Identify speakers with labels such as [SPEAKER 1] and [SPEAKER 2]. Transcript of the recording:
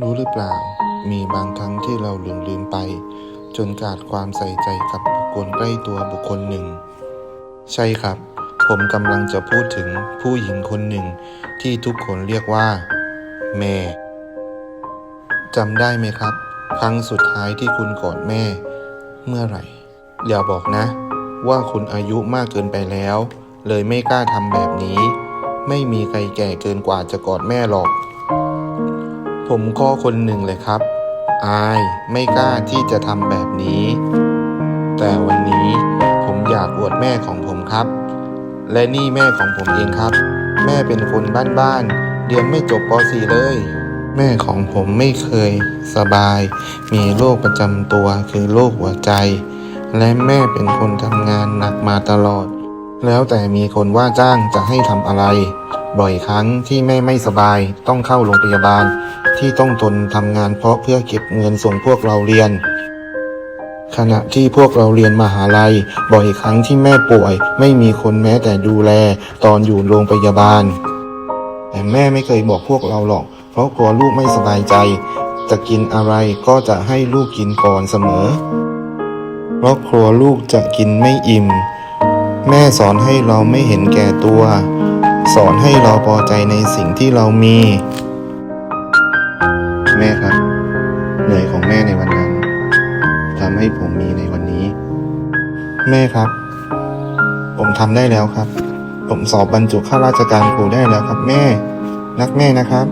[SPEAKER 1] รู้หรือเปล่า มีบางครั้งที่เราหลงลืมไป จนขาดความใส่ใจกับบุคคลใกล้ตัวบุคคลหนึ่ง ใช่ครับ ผมกำลังจะพูดถึงผู้หญิงคนหนึ่ง ที่ทุกคนเรียกว่า แม่จำได้ไหมครับ ครั้งสุดท้ายที่คุณกอดแม่ เมื่อไหร่อย่าบอกนะ ว่าคุณอายุมากเกินไปแล้ว เลยไม่กล้าทำแบบนี้ ไม่มีใครแก่เกินกว่าจะกอดแม่หรอก ผมก็คนหนึ่งเลยครับ อายไม่กล้าที่จะทำแบบนี้ แต่วันนี้ผมอยากอวดแม่ของผมครับ และนี่แม่ของผมเองครับ แม่เป็นคนบ้านๆเรียนไม่จบป .4 เลย แม่ของผมไม่เคยสบาย มีโรคประจำตัวคือโรคหัวใจ และแม่เป็นคนทำงานหนักมาตลอด แล้วแต่มีคนว่าจ้างจะให้ทำอะไร บ่อยครั้งที่แม่ไม่สบายต้องเข้าโรงพยาบาล ที่ต้องทนทำงานเพราะเพื่อเก็บเงินส่งพวกเราเรียน ขณะที่พวกเราเรียนมหาลัย บ่อยครั้งที่แม่ป่วย ไม่มีคนแม้แต่ดูแลตอนอยู่โรงพยาบาล แต่แม่ไม่เคยบอกพวกเราหรอก เพราะกลัวลูกไม่สบายใจ จะกินอะไรก็จะให้ลูกกินก่อนเสมอ เพราะกลัวลูกจะกินไม่อิ่ม แม่สอนให้เราไม่เห็นแก่ตัว สอนให้เราพอใจในสิ่งที่เรามี แม่ครับ เหนื่อยของแม่ในวันนั้นทำให้ผมมีในวันนี้ แม่ครับ ผมทำได้แล้วครับ ผมสอบบรรจุข้าราชการครูได้แล้วครับ แม่ รักแม่นะครับ